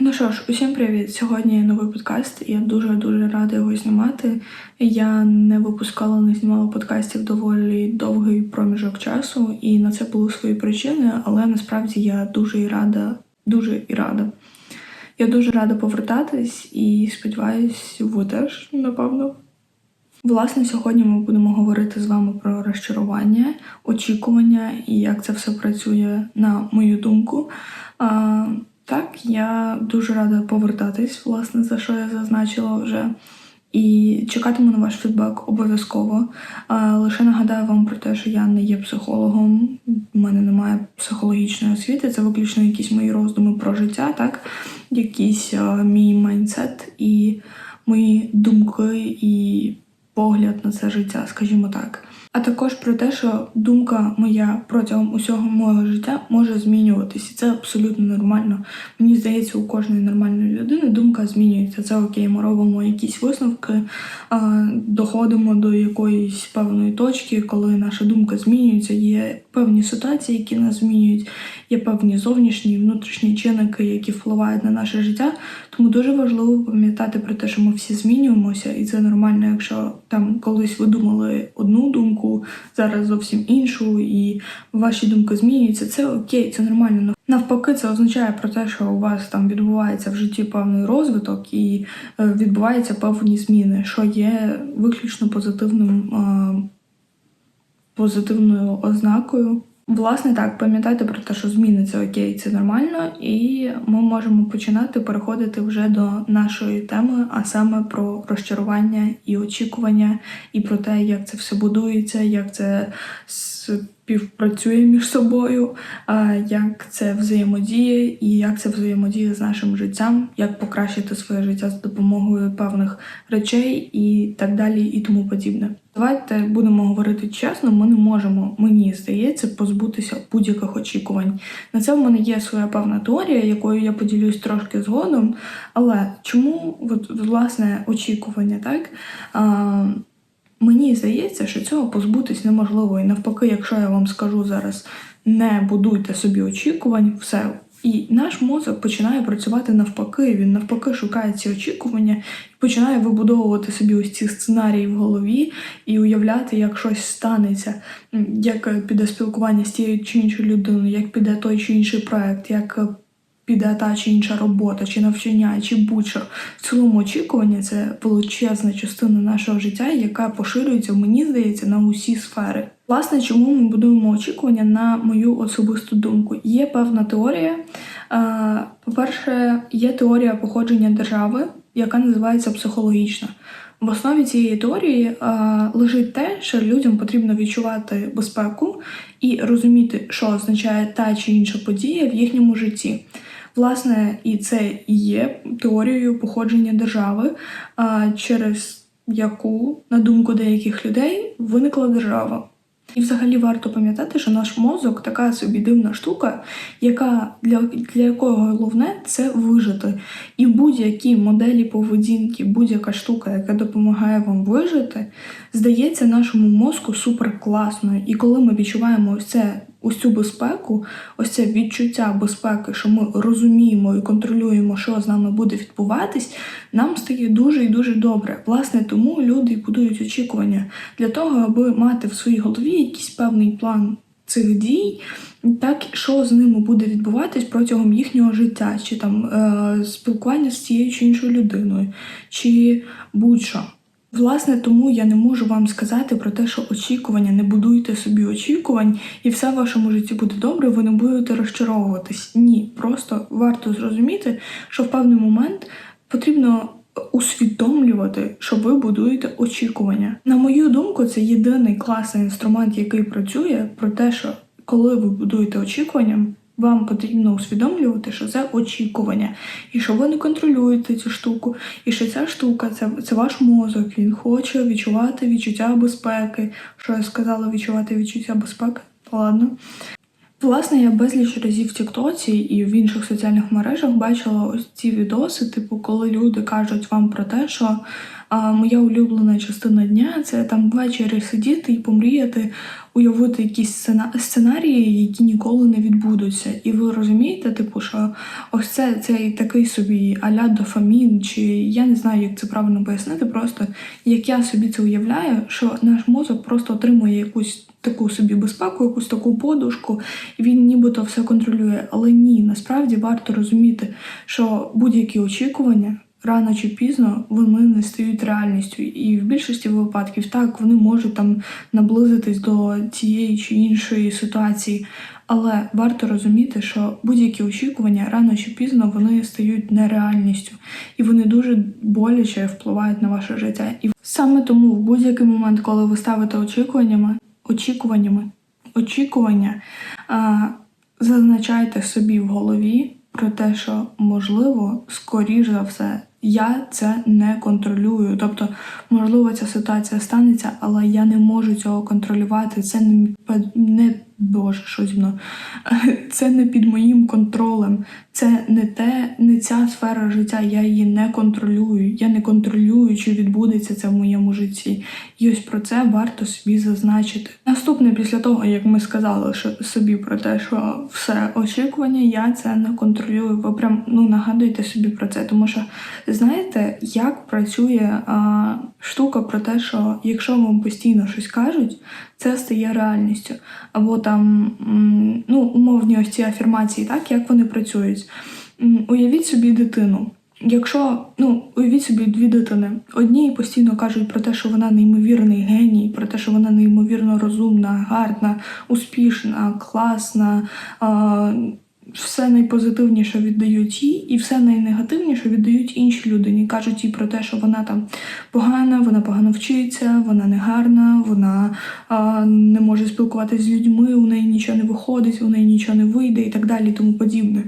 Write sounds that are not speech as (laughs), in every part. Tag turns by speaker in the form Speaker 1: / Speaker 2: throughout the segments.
Speaker 1: Ну що ж, усім привіт! Сьогодні новий подкаст. Я дуже дуже рада його знімати. Я не випускала, не знімала подкастів доволі довгий проміжок часу, і на це були свої причини, але насправді я дуже і рада, дуже і рада. Я дуже рада повертатись і сподіваюсь, ви теж, напевно. Власне, сьогодні ми будемо говорити з вами про розчарування, очікування і як це все працює на мою думку. Так, я дуже рада повертатись, власне, за що я зазначила вже. І чекатиму на ваш фідбек обов'язково. Лише нагадаю вам про те, що я не є психологом, в мене немає психологічної освіти, це виключно якісь мої роздуми про життя, так, якийсь мій майндсет і мої думки і погляд на це життя, скажімо так. А також про те, що думка моя протягом усього мого життя може змінюватися. це абсолютно нормально. Мені здається, у кожної нормальної людини думка змінюється. Це окей, ми робимо якісь висновки, доходимо до якоїсь певної точки, коли наша думка змінюється. Є певні ситуації, які нас змінюють, є певні зовнішні і внутрішні чинники, які впливають на наше життя. Тому дуже важливо пам'ятати про те, що ми всі змінюємося, і це нормально, якщо там колись ви думали одну думку, зараз зовсім іншу, і ваші думки змінюються. Це окей, це нормально. Навпаки, це означає про те, що у вас там відбувається в житті певний розвиток і е, відбуваються певні зміни, що є виключно позитивним позитивною ознакою. Власне, так, пам'ятайте про те, що зміни це окей, це нормально, і ми можемо починати переходити вже до нашої теми, а саме про розчарування і очікування, і про те, як це все будується, як це співпрацює між собою, як це взаємодіє і як це взаємодіє з нашим життям, як покращити своє життя з допомогою певних речей і так далі, і тому подібне. Давайте будемо говорити чесно, ми не можемо, мені здається, позбутися будь-яких очікувань. На це в мене є своя певна теорія, якою я поділюсь трошки згодом. Але чому от, власне очікування, так? Мені здається, що цього позбутись неможливо. І навпаки, якщо я вам скажу зараз не будуйте собі очікувань, все. І наш мозок починає працювати навпаки. Він навпаки шукає ці очікування і починає вибудовувати собі ось ці сценарії в голові і уявляти, як щось станеться, як піде спілкування з тією чи іншою людиною, як піде той чи інший проект, як піде та чи інша робота, чи навчання, чи будь-що. В цілому очікування це величезна частина нашого життя, яка поширюється, мені здається, на усі сфери. Власне, чому ми будуємо очікування на мою особисту думку? Є певна теорія. По-перше, є теорія походження держави, яка називається психологічна. В основі цієї теорії а, лежить те, що людям потрібно відчувати безпеку і розуміти, що означає та чи інша подія в їхньому житті. Власне, і це і є теорією походження держави, через яку, на думку деяких людей, виникла держава. І взагалі варто пам'ятати, що наш мозок така собі дивна штука, яка для для якого головне це вижити. І будь-які моделі поведінки, будь-яка штука, яка допомагає вам вижити, здається нашому мозку супер класною. І коли ми відчуваємо ось це цю безпеку, ось це відчуття безпеки, що ми розуміємо і контролюємо, що з нами буде відбуватись, нам стає дуже і дуже добре. Власне, тому люди будують очікування для того, аби мати в своїй голові якийсь певний план цих дій. Так, що з ними буде відбуватись протягом їхнього життя, чи там е, спілкування з цією чи іншою людиною, чи будь-що. Власне, тому я не можу вам сказати про те, що очікування, не будуйте собі очікувань, і все в вашому житті буде добре, ви не будете розчаровуватись. Ні, просто варто зрозуміти, що в певний момент потрібно усвідомлювати, що ви будуєте очікування. На мою думку, це єдиний класний інструмент, який працює, про те, що коли ви будуєте очікування, вам потрібно усвідомлювати, що це очікування, і що ви не контролюєте цю штуку, і що ця штука це це ваш мозок. Він хоче відчувати відчуття безпеки. Що я сказала, відчувати відчуття безпеки? Ладно. Власне, я безліч разів в Тіктоці і в інших соціальних мережах бачила ось ці відоси, типу, коли люди кажуть вам про те, що А моя улюблена частина дня це там ввечері сидіти і помріяти, уявити якісь сцена- сценарії, які ніколи не відбудуться. І ви розумієте, типу, що ось це цей такий собі аля дофамін, чи я не знаю, як це правильно пояснити. Просто як я собі це уявляю, що наш мозок просто отримує якусь таку собі безпеку, якусь таку подушку, і він нібито все контролює. Але ні, насправді варто розуміти, що будь-які очікування. Рано чи пізно вони не стають реальністю, і в більшості випадків так вони можуть там наблизитись до цієї чи іншої ситуації. Але варто розуміти, що будь-які очікування рано чи пізно вони стають нереальністю, і вони дуже боляче впливають на ваше життя. І саме тому в будь-який момент, коли ви ставите очікуваннями, очікуваннями, очікування, а, зазначайте собі в голові про те, що можливо, скоріш за все, я це не контролюю. Тобто, можливо, ця ситуація станеться, але я не можу цього контролювати. Це не, Боже, що зі мною. (laughs) Це не під моїм контролем. Це не те, не ця сфера життя. Я її не контролюю. Я не контролюю, чи відбудеться це в моєму житті. І ось про це варто собі зазначити. Наступне, після того, як ми сказали собі про те, що все очікування, я це не контролюю. Ви прям ну нагадуйте собі про це, тому що знаєте, як працює а, штука про те, що якщо вам постійно щось кажуть, це стає реальністю. Або там ну, умовні ось ці афірмації, так як вони працюють. Уявіть собі дитину. Якщо ну уявіть собі дві дитини, одні постійно кажуть про те, що вона неймовірний геній, про те, що вона неймовірно розумна, гарна, успішна, класна. Все найпозитивніше віддають їй, і все найнегативніше віддають іншій людині. Кажуть їй про те, що вона там погана, вона погано вчиться, вона негарна, вона а, не може спілкуватися з людьми, у неї нічого не виходить, у неї нічого не вийде і так далі, тому подібне.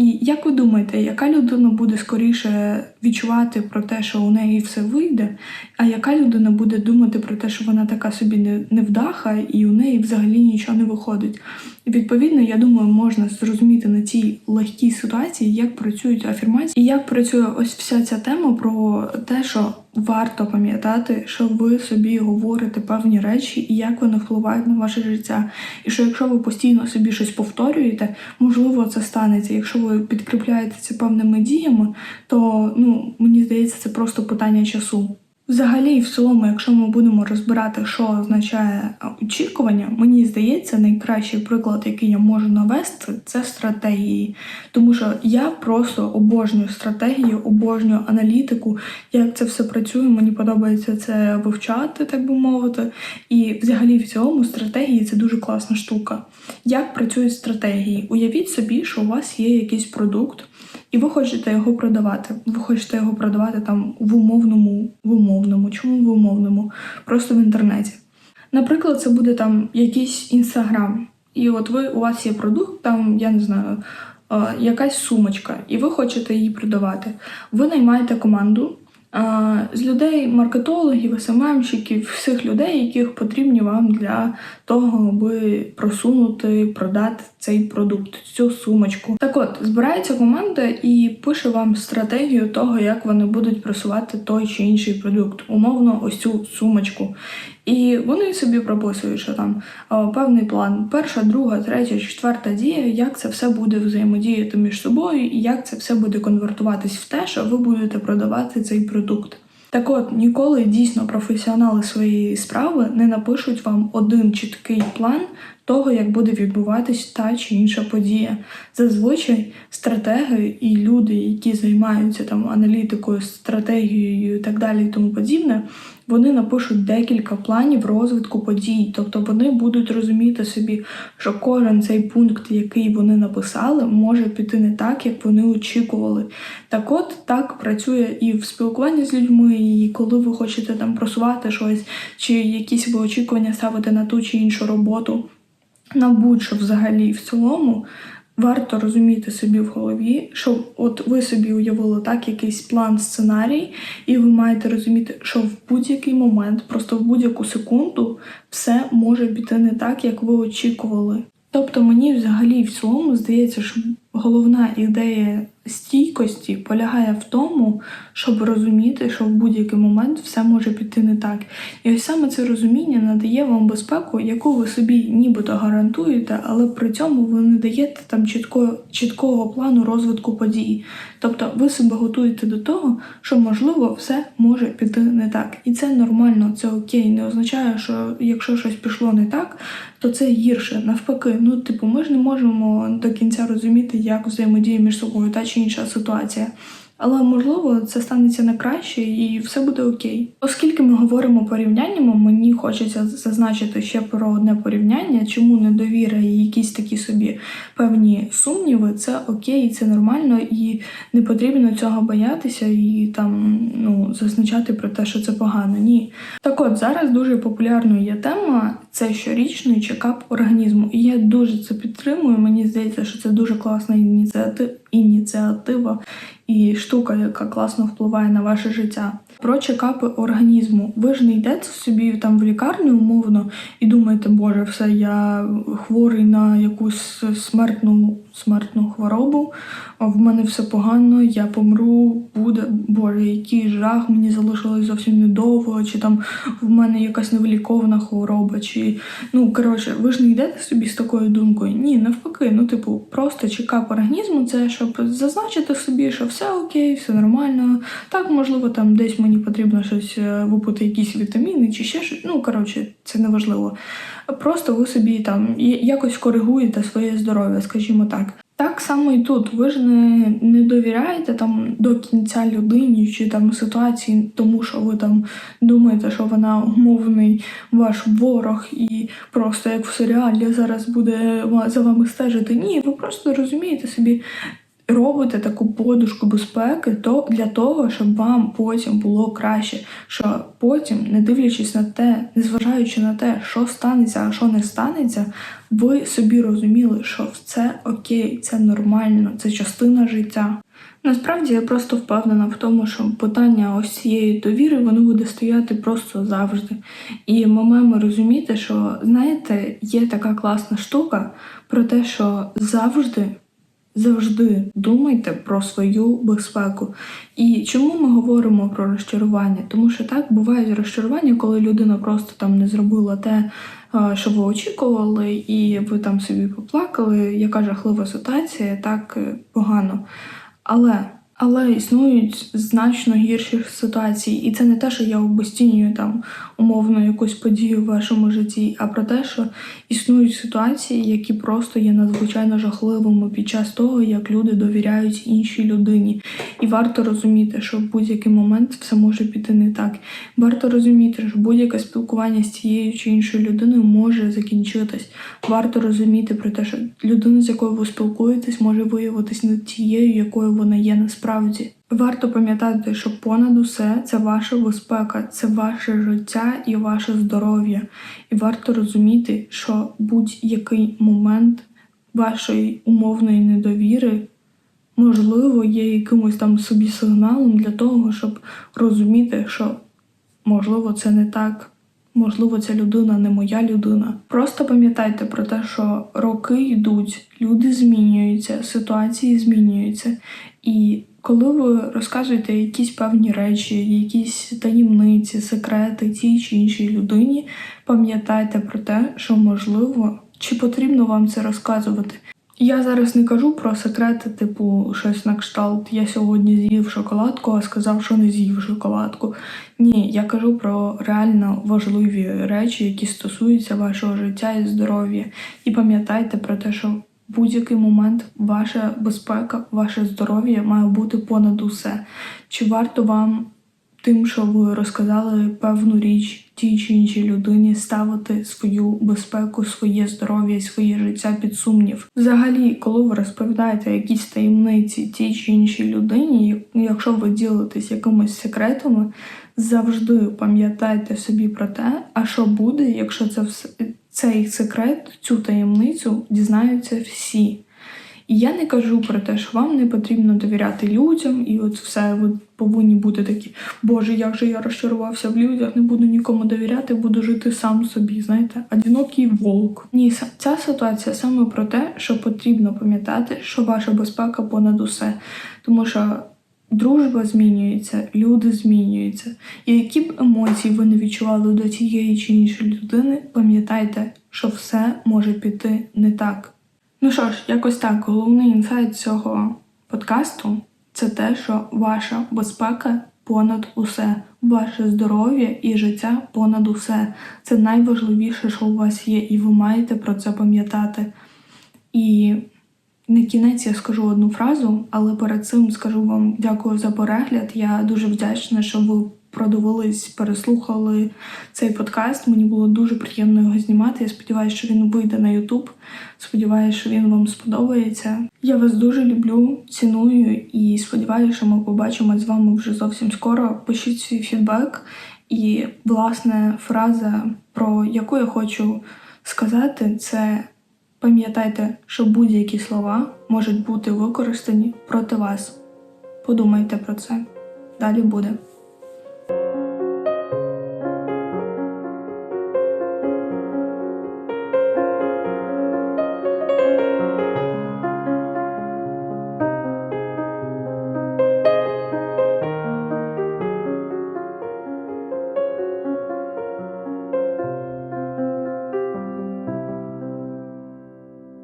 Speaker 1: І як ви думаєте, яка людина буде скоріше відчувати про те, що у неї все вийде, а яка людина буде думати про те, що вона така собі не- невдаха і у неї взагалі нічого не виходить? Відповідно, я думаю, можна зрозуміти на цій легкій ситуації, як працюють афірмації, і як працює ось вся ця тема про те, що варто пам'ятати, що ви собі говорите певні речі і як вони впливають на ваше життя. І що якщо ви постійно собі щось повторюєте, можливо, це станеться. Якщо ви підкріпляєте це певними діями, то ну мені здається, це просто питання часу. Взагалі, в цілому, якщо ми будемо розбирати, що означає очікування, мені здається, найкращий приклад, який я можу навести, це стратегії. Тому що я просто обожнюю стратегію, обожнюю аналітику, як це все працює. Мені подобається це вивчати, так би мовити. І взагалі в цілому стратегії це дуже класна штука. Як працюють стратегії? Уявіть собі, що у вас є якийсь продукт. І ви хочете його продавати. Ви хочете його продавати там в умовному, в умовному. Чому в умовному? Просто в інтернеті. Наприклад, це буде там якийсь інстаграм. І от ви у вас є продукт, там, я не знаю, е, якась сумочка, і ви хочете її продавати. Ви наймаєте команду е, з людей, маркетологів, СММщиків, всіх людей, яких потрібні вам для того, аби просунути, продати цей продукт, цю сумочку. Так от, збирається команда і пише вам стратегію того, як вони будуть просувати той чи інший продукт, умовно, ось цю сумочку. І вони собі прописують, що там а, певний план, перша, друга, третя, четверта дія, як це все буде взаємодіяти між собою, і як це все буде конвертуватись в те, що ви будете продавати цей продукт. Так от, ніколи дійсно професіонали своєї справи не напишуть вам один чіткий план того, як буде відбуватись та чи інша подія. Зазвичай стратеги і люди, які займаються там аналітикою, стратегією і так далі, і тому подібне, вони напишуть декілька планів розвитку подій. Тобто вони будуть розуміти собі, що кожен цей пункт, який вони написали, може піти не так, як вони очікували. Так от так працює і в спілкуванні з людьми, і коли ви хочете там просувати щось, чи якісь ви очікування ставити на ту чи іншу роботу. На будь-що взагалі в цілому варто розуміти собі в голові, що от ви собі уявили так якийсь план, сценарій, і ви маєте розуміти, що в будь-який момент, просто в будь-яку секунду, все може піти не так, як ви очікували. Тобто мені взагалі в цілому здається, що головна ідея стійкості полягає в тому, щоб розуміти, що в будь-який момент все може піти не так. І ось саме це розуміння надає вам безпеку, яку ви собі нібито гарантуєте, але при цьому ви не даєте там чіткого, чіткого плану розвитку подій. Тобто ви себе готуєте до того, що можливо все може піти не так. І це нормально, це окей. Не означає, що якщо щось пішло не так, то це гірше. Навпаки, ну типу, ми ж не можемо до кінця розуміти, як взаємодіє між собою та чи інша ситуація. Але можливо це станеться на краще і все буде окей. Оскільки ми говоримо порівняннями, мені хочеться зазначити ще про одне порівняння, чому недовіра і якісь такі собі певні сумніви, це окей, це нормально, і не потрібно цього боятися і там ну зазначати про те, що це погано. Ні. Так от зараз дуже популярною є тема це щорічний чекап організму. І я дуже це підтримую. Мені здається, що це дуже класна ініціатива і штука, яка класно впливає на ваше життя. Про чекапи організму. Ви ж не йдете собі там в лікарню умовно і думаєте, боже, все, я хворий на якусь смертну смертну хворобу, в мене все погано, я помру, буде, боже, який жах, мені залишилось зовсім недовго, чи там в мене якась невиліковна хвороба, чи ну коротше, ви ж не йдете собі з такою думкою. Ні, навпаки, ну типу, просто чекап організму, це щоб зазначити собі, що все окей, все нормально. Так, можливо, там десь мені потрібно щось е, випити, якісь вітаміни чи ще щось. Ну коротше, це не важливо. Просто ви собі там якось коригуєте своє здоров'я, скажімо так. Так само і тут. Ви ж не не довіряєте там до кінця людині чи там ситуації, тому що ви там думаєте, що вона умовний ваш ворог, і просто як в серіалі зараз буде за вами стежити. Ні, ви просто розумієте собі, робите таку подушку безпеки то для того, щоб вам потім було краще. Що потім, не дивлячись на те, незважаючи на те, що станеться, а що не станеться, ви собі розуміли, що це окей, це нормально, це частина життя. Насправді я просто впевнена в тому, що питання ось цієї довіри воно буде стояти просто завжди. І ми маємо розуміти, що знаєте, є така класна штука про те, що завжди Завжди думайте про свою безпеку. І чому ми говоримо про розчарування? Тому що так бувають розчарування, коли людина просто там не зробила те, що ви очікували, і ви там собі поплакали, яка жахлива ситуація, так е, погано. Але але існують значно гірші ситуації, і це не те, що я обостінюю там умовно якусь подію в вашому житті, а про те, що існують ситуації, які просто є надзвичайно жахливими під час того, як люди довіряють іншій людині. І варто розуміти, що в будь-який момент все може піти не так. Варто розуміти, що будь-яке спілкування з цією чи іншою людиною може закінчитись. Варто розуміти про те, що людина, з якою ви спілкуєтесь, може виявитись не тією, якою вона є насправді. Варто пам'ятати, що понад усе це ваша безпека, це ваше життя і ваше здоров'я. І варто розуміти, що будь-який момент вашої умовної недовіри, можливо, є якимось там собі сигналом для того, щоб розуміти, що можливо це не так. Можливо, ця людина не моя людина. Просто пам'ятайте про те, що роки йдуть, люди змінюються, ситуації змінюються. І коли ви розказуєте якісь певні речі, якісь таємниці, секрети тій чи іншій людині, пам'ятайте про те, що можливо чи потрібно вам це розказувати. Я зараз не кажу про секрети, типу щось на кшталт. Я сьогодні з'їв шоколадку, а сказав, що не з'їв шоколадку. Ні, я кажу про реально важливі речі, які стосуються вашого життя і здоров'я. І пам'ятайте про те, що будь-який момент ваша безпека, ваше здоров'я має бути понад усе. Чи варто вам тим, що ви розказали певну річ тій чи іншій людині, ставити свою безпеку, своє здоров'я, своє життя під сумнів. Взагалі, коли ви розповідаєте якісь таємниці тій чи іншій людині, якщо ви ділитесь якимись секретами, завжди пам'ятайте собі про те, а що буде, якщо це все цей секрет, цю таємницю дізнаються всі. І я не кажу про те, що вам не потрібно довіряти людям, і от все ви повинні бути такі, Боже, як же я розчарувався в людях, не буду нікому довіряти, буду жити сам собі. Знаєте, одинокий волк. Ні, ця ситуація саме про те, що потрібно пам'ятати, що ваша безпека понад усе, тому що. Дружба змінюється, люди змінюються. І які б емоції ви не відчували до тієї чи іншої людини, пам'ятайте, що все може піти не так. Ну що ж, якось так, головний інсайт цього подкасту це те, що ваша безпека понад усе, ваше здоров'я і життя понад усе. Це найважливіше, що у вас є, і ви маєте про це пам'ятати. І на кінець я скажу одну фразу, але перед цим скажу вам дякую за перегляд. Я дуже вдячна, що ви продивились, переслухали цей подкаст. Мені було дуже приємно його знімати. Я сподіваюся, що він вийде на YouTube. Сподіваюся, що він вам сподобається. Я вас дуже люблю, ціную і сподіваюся, що ми побачимось з вами вже зовсім скоро. Пишіть свій фідбек. І, власне, фраза, про яку я хочу сказати, це пам'ятайте, що будь-які слова можуть бути використані проти вас. Подумайте про це. Далі буде.